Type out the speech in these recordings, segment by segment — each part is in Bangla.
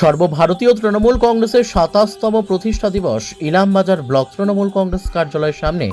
সর্বভারতীয় তৃণমূল কংগ্রেসের সাতাশতম প্রতিষ্ঠা দিবস ইলামবাজার ব্লক তৃণমূল কংগ্রেস কার্যালয়ের সামনে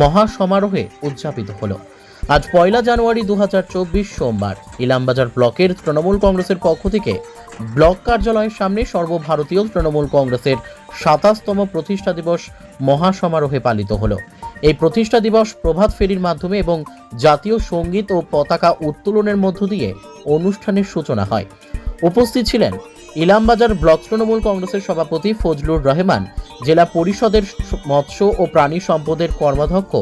মহা সমারোহে উদযাপিত হলো। আজ পয়লা জানুয়ারি দু হাজার চব্বিশ সোমবার ইলামবাজার ব্লকের তৃণমূল কংগ্রেসের পক্ষ থেকে ব্লক কার্যালয়ের সামনে সর্বভারতীয় তৃণমূল কংগ্রেসের সাতাশতম প্রতিষ্ঠা দিবস মহা সমারোহে পালিত হলো। এই প্রতিষ্ঠা দিবস প্রভাত ফেরির মাধ্যমে এবং জাতীয় সংগীত ও পতাকা উত্তোলনের মধ্য দিয়ে অনুষ্ঠানের সূচনা হয়। উপস্থিত ছিলেন ইলামবাজার ব্লক তৃণমূল কংগ্রেসের সভাপতি ফজলুর রহমান, জেলা পরিষদের মৎস্য ও প্রাণী সম্পদের কর্মাধ্যক্ষ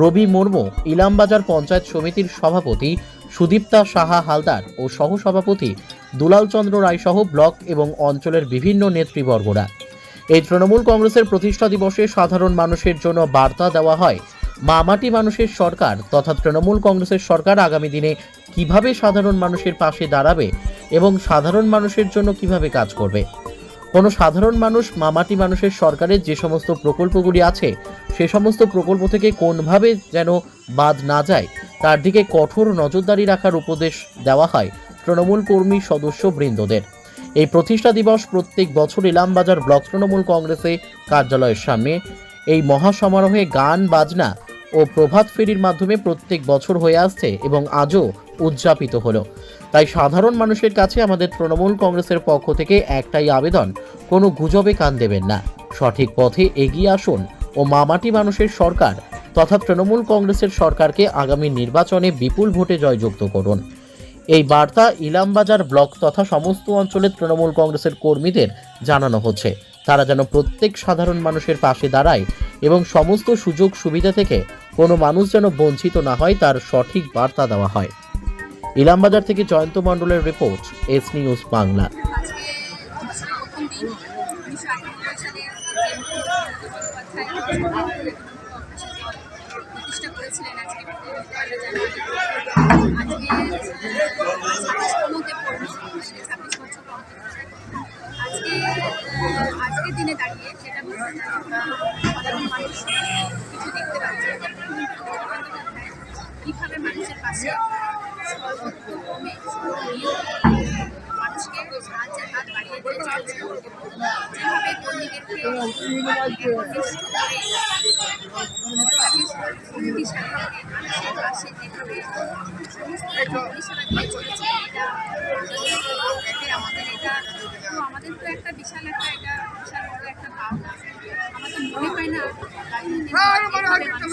রবি মুর্মু, ইলামবাজার পঞ্চায়েত সমিতির সভাপতি সুদীপ্তা সাহা হালদার ও সহসভাপতি দুলাল চন্দ্র রায় সহ ব্লক এবং অঞ্চলের বিভিন্ন নেতৃবর্গরা। এই তৃণমূল কংগ্রেসের প্রতিষ্ঠা দিবসে সাধারণ মানুষের জন্য বার্তা দেওয়া হয়, মামাটি মানুষের সরকার তথা তৃণমূল কংগ্রেসের সরকার আগামী দিনে কীভাবে সাধারণ মানুষের পাশে দাঁড়াবে এবং সাধারণ মানুষের জন্য কীভাবে কাজ করবে? কোনো সাধারণ মানুষ, মামাটি মানুষের সরকারের যে সমস্ত প্রকল্পগুলি আছে, সে সমস্ত প্রকল্প থেকে কোনভাবে যেন বাদ না যায়, তার দিকে কঠোর নজরদারি রাখার উপদেশ দেওয়া হয় তৃণমূল কর্মী সদস্য বৃন্দদের এই প্রতিষ্ঠা দিবস প্রত্যেক বছর ইলামবাজার ব্লক তৃণমূল কংগ্রেসে কার্যালয়ের সামনে। এই মহাসমারোহে গান, বাজনা ও প্রভাত ফেরির মাধ্যমে প্রত্যেক বছর হয়ে আসছে এবং আজও উদযাপিত হলো। তাই সাধারণ মানুষের কাছে আমাদের তৃণমূল কংগ্রেসের পক্ষ থেকে একটাই আবেদন, কোনো গুজবে কান দেবেন না। সঠিক পথে এগিয়ে আসুন ও মামাটি মানুষের সরকার তথা তৃণমূল কংগ্রেসের সরকারকে আগামী নির্বাচনে বিপুল ভোটে জয়যুক্ত করুন। এই বার্তা ইলামবাজার ব্লক তথা সমস্ত অঞ্চলের তৃণমূল কংগ্রেসের কর্মীদের জানানো হচ্ছে। তারা যেন প্রত্যেক সাধারণ মানুষের পাশে দাঁড়ায় এবং সমস্ত সুযোগ সুবিধা থেকে কোনো মানুষ যেন বঞ্চিত না হয়, তার সঠিক বার্তা দেওয়া হয়। ইলামবাজার থেকে জয়ন্ত মণ্ডলের রিপোর্ট এস নিউজ বাংলা। আজকে দিন উনিশশো যেভাবে কর্মীদেরকে একনিষ্ঠ করে তাকে শক্তিশালী করে মানুষের পাশে যেভাবে সমস্ত দিয়ে চলেছে এটা আমাদের এটা তো আমাদের তো একটা বিশাল একটা এটা বিশাল বড় একটা পাওনা আমার তো মনে হয় না এটার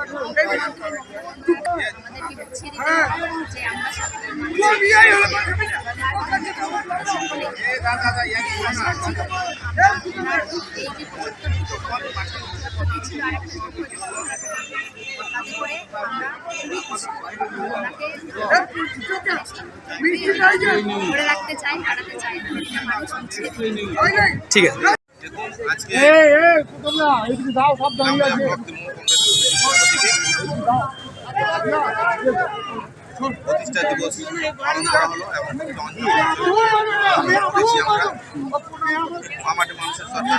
জন্য ছিল আর একটা তাতে করে আমরা খুবই ওনাকে ধরে রাখতে চাই হারাতে চাই মানুষ ঠিক আছে। আজকে এই এই তোমরা এইদিকে দাও সব দাঁড়িয়ে আছে প্রতিষ্ঠা দিবস পালন করা হলো এবং দেখছি আমরা মামাটি মানুষের সরকার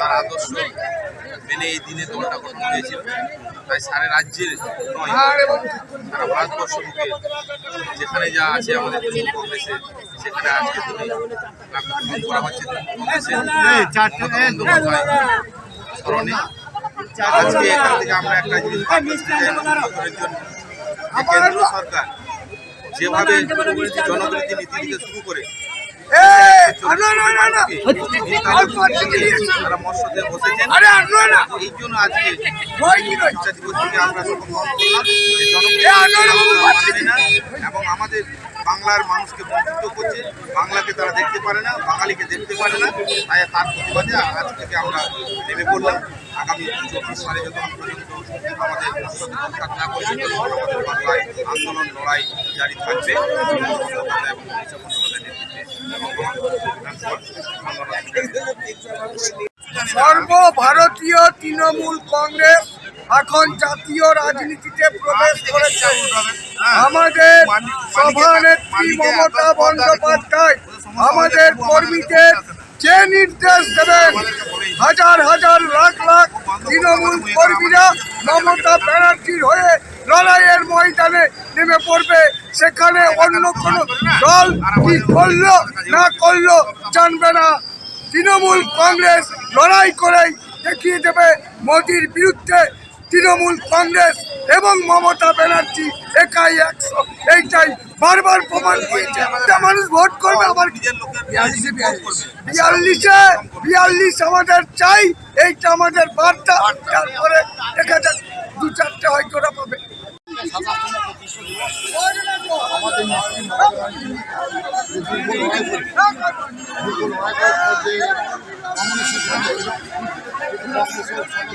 তার আদর্শ মেনে এই দিনে দলটা গঠন হয়েছিল। তাই সারা রাজ্যের নয় সারা ভারতবর্ষ যেখানে যা আছে আমাদের তৃণমূল কংগ্রেসে সেখানে আজকে দিনে করা হচ্ছে। তৃণমূল কংগ্রেসের স্মরণে আজকে এখান থেকে আমরা একটা জিনিস কেন্দ্র সরকার যেভাবে জনবিরোধী নীতি দিতে শুরু করে তারা মৎস্যদের বসেছেন। এই জন্য আজকে থেকে আমরা এবং আমাদের বাংলার মানুষকে বঞ্চিত করছে। বাংলাকে তারা দেখতে পারে না, বাঙালিকে দেখতে পারে না। তাই তার প্রতিবাদে আজ থেকে আমরা নেমে পড়লাম। আগামী চব্বিশ সালে পর্যন্ত আমাদের না আমাদের বাংলায় আন্দোলন, লড়াই জারি থাকবে। সর্বভারতীয় তৃণমূল কংগ্রেস এখন জাতীয় রাজনীতিতে প্রবেশ করেছে। আমাদের সভানেত্রী মমতা বন্দ্যোপাধ্যায় আমাদের কর্মীদের যে নির্দেশ দেবেন হাজার হাজার লাখ লাখ তৃণমূল কর্মীরা মমতা ব্যানার্জির হয়ে লড়াইয়ের ময়দানে নেমে পড়বে। সেখানে অন্য কোনো দল কি করল না করল জানবে না। তৃণমূল কংগ্রেস লড়াই করেই দেখিয়ে দেবে মোদির বিরুদ্ধে। তৃণমূল কংগ্রেস এবং মমতা ব্যানার্জি একাই একশো এইটাই বারবার প্রমাণ একটা মানুষ ভোট করবে, আবার বিয়াল্লিশে বিয়াল্লিশে আমাদের চাই, এইটা আমাদের বার্তা। তারপরে দেখা যাক, দু চারটে হয়তো ওরা পাবে।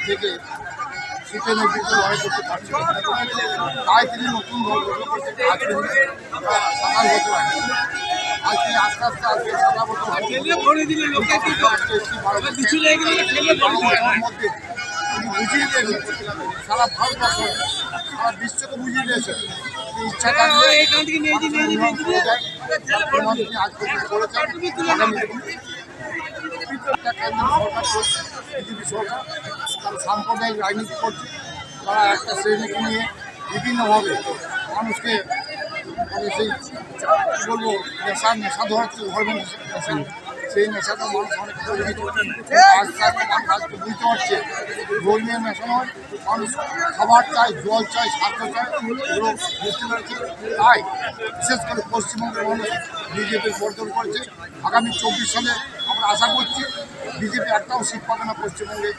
থেকে সিপিএমের বিরুদ্ধে লড়াই করতে পারছে তাই তিনি নতুন সাতাশ বছর আগে। আজকে আস্তে আস্তে আজকে সাদা বছর মধ্যে বুঝিয়ে দিয়েছেন। সারা ভারতবর্ষ সারা বিশ্বকে বুঝিয়ে দিয়েছেন। ইচ্ছা থাকলে প্রমাণ তিনি আজ পর্যন্ত করেছেন। সরকার বিজেপি সরকার তারা সাম্প্রদায়িক রাজনীতি করছে, তারা একটা শ্রেণীকে নিয়ে বিভিন্নভাবে মানুষকে মানে সেই কী বলব, নেশা নেশা ধরাচ্ছে ধর্মের নেশা সেই নেশাটা মানুষ অনেক আস্তে আস্তে মানুষ আজকে বুঝতে পারছে, ধর্মীয় নেশা নয়, মানুষ খাবার চায়, জল চায়, স্বাস্থ্য চায় বুঝতে পেরেছে। তাই বিশেষ করে পশ্চিমবঙ্গের মানুষ বিজেপির বর্জন করেছে। আগামী চব্বিশ সালে আমরা আশা করছি বিজেপি একটাও সিট পাবে না পশ্চিমবঙ্গে।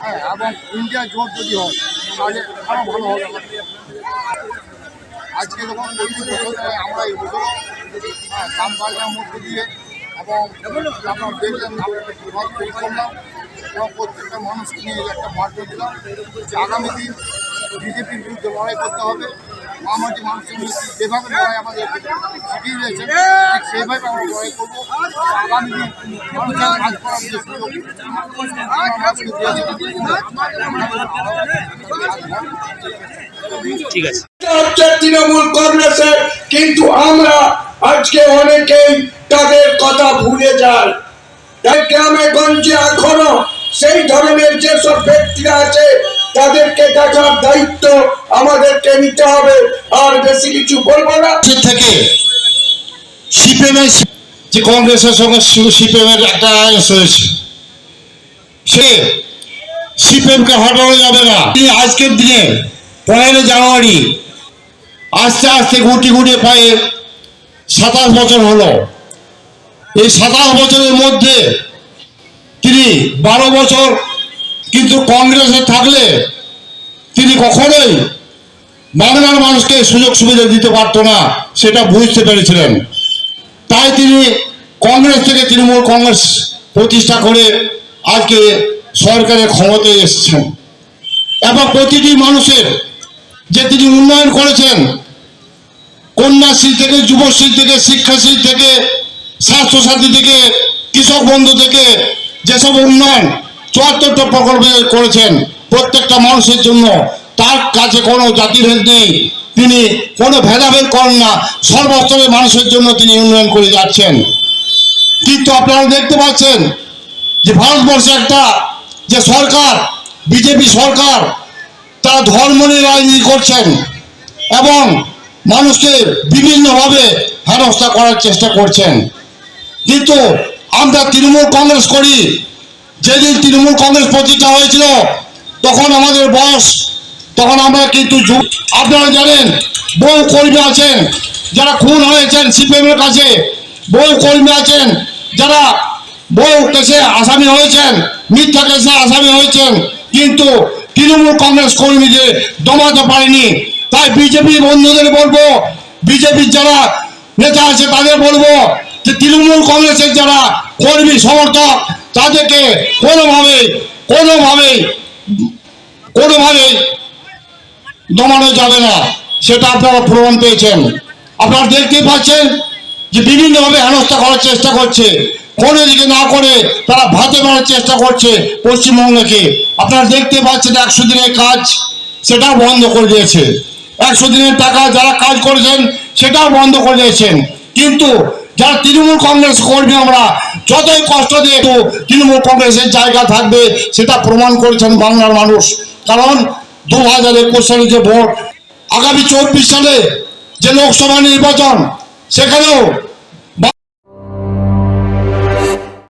হ্যাঁ এবং ইন্ডিয়া জোট যদি হয় তাহলে আরও ভালো হবে। আজকে যখন প্রতি বছর হয়, আমরা এই বছর হ্যাঁ, দাম বাজার মধ্যে দিয়ে এবং আমরা একটা প্রভাব তৈরি করলাম এবং প্রত্যেকটা মানুষকে নিয়ে একটা বার্তা দিলাম যে আগামী দিন বিজেপির বিরুদ্ধে লড়াই করতে হবে। মানুষের যেভাবে লড়াই আমাদের শিখিয়ে দিয়েছেন ঠিক সেইভাবে আমরা লড়াই করব। আগামী দিন মানুষের কাজ করার যে সুযোগ তৃণমূল কংগ্রেসের কিন্তু আমরা আজকে অনেকেই তাদের কথা ভুলে যাই। তাই গ্রামে গঞ্জে এখনও সেই ধরনের যেসব ব্যক্তিরা আছে তাদেরকে দেখার দায়িত্ব আমাদেরকে নিতে হবে। আর বেশি কিছু বলব না। থেকে সিপিএমের যে কংগ্রেসের সঙ্গে শুধু সিপিএমের একটা আইএস হয়েছে সে সিপিএমকে হটানো যাবে না। আজকের দিনে পনেরো জানুয়ারি, আস্তে আস্তে গুটি গুটি পায়ে সাতাশ বছর হলো। এই সাতাশ বছরের মধ্যে তিনি বারো বছর কিন্তু কংগ্রেসে থাকলে তিনি কখনোই বাংলার মানুষকে সুযোগ সুবিধা দিতে পারত না, সেটা বুঝতে পেরেছিলেন। তাই তিনি কংগ্রেস থেকে তৃণমূল কংগ্রেস প্রতিষ্ঠা করে আজকে সরকারের ক্ষমতায় এসেছেন। এবং প্রতিটি মানুষের যে তিনি উন্নয়ন করেছেন, কন্যাশ্রী থেকে, যুবশ্রী থেকে, শিক্ষাশ্রী থেকে, স্বাস্থ্যসাথী থেকে, কৃষক বন্ধু থেকে, যেসব উন্নয়ন চুয়াত্তরটা প্রকল্প করেছেন প্রত্যেকটা মানুষের জন্য। তার কাছে কোনো জাতিভেদ নেই। তিনি কোনো ভেদাভেদ করেন না। সর্বস্তরের মানুষের জন্য তিনি উন্নয়ন করে যাচ্ছেন। কিন্তু আপনারা দেখতে পাচ্ছেন যে ভারতবর্ষে একটা যে সরকার, বিজেপি সরকার, তারা ধর্ম নিয়ে রাজনীতি করছেন এবং মানুষকে বিভিন্নভাবে হেনস্থা করার চেষ্টা করছেন। কিন্তু আমরা তৃণমূল কংগ্রেস করি যেদিন তৃণমূল কংগ্রেস প্রতিষ্ঠা হয়েছিল, তখন আমাদের বয়স তখন আমরা কিন্তু আপনারা জানেন, বহু কর্মী আছেন, যারা খুন হয়েছেন সিপিএমের কাছে, বহু কর্মী আছেন, যারা বহু কেসে আসামি হয়েছেন, মিথ্যা কেসে আসামি হয়েছেন, কিন্তু তৃণমূল কংগ্রেস কর্মীদের দমাতে পারেনি। তাই বিজেপি বন্ধুদের বলব, বিজেপির যারা নেতা আছে তাদের বলব, যে তৃণমূল কংগ্রেসের যারা কর্মী সমর্থক তাদেরকে কোনোভাবে কোনোভাবে কোনোভাবে দমানো যাবে না। সেটা আপনারা প্রমাণ পেয়েছেন। আপনারা দেখতেই পাচ্ছেন যে বিভিন্নভাবে হেনস্থা করার চেষ্টা করছে। কোনো দিকে না করে তারা ভাতে মারার চেষ্টা করছে পশ্চিমবঙ্গকে। আপনারা দেখতে পাচ্ছেন একশো দিনের কাজ সেটাও বন্ধ করে দিয়েছে। একশো দিনের টাকা যারা কাজ করেছেন, সেটাও বন্ধ করে দিয়েছেন। কিন্তু যারা তৃণমূল কংগ্রেস কর্মী, আমরা যতই কষ্ট দিয়ে তৃণমূল কংগ্রেসের জায়গা থাকবে, সেটা প্রমাণ করেছেন বাংলার মানুষ। কারণ দু হাজার একুশ সালে যে ভোট, আগামী চব্বিশ সালে যে লোকসভা নির্বাচন, সেখানেও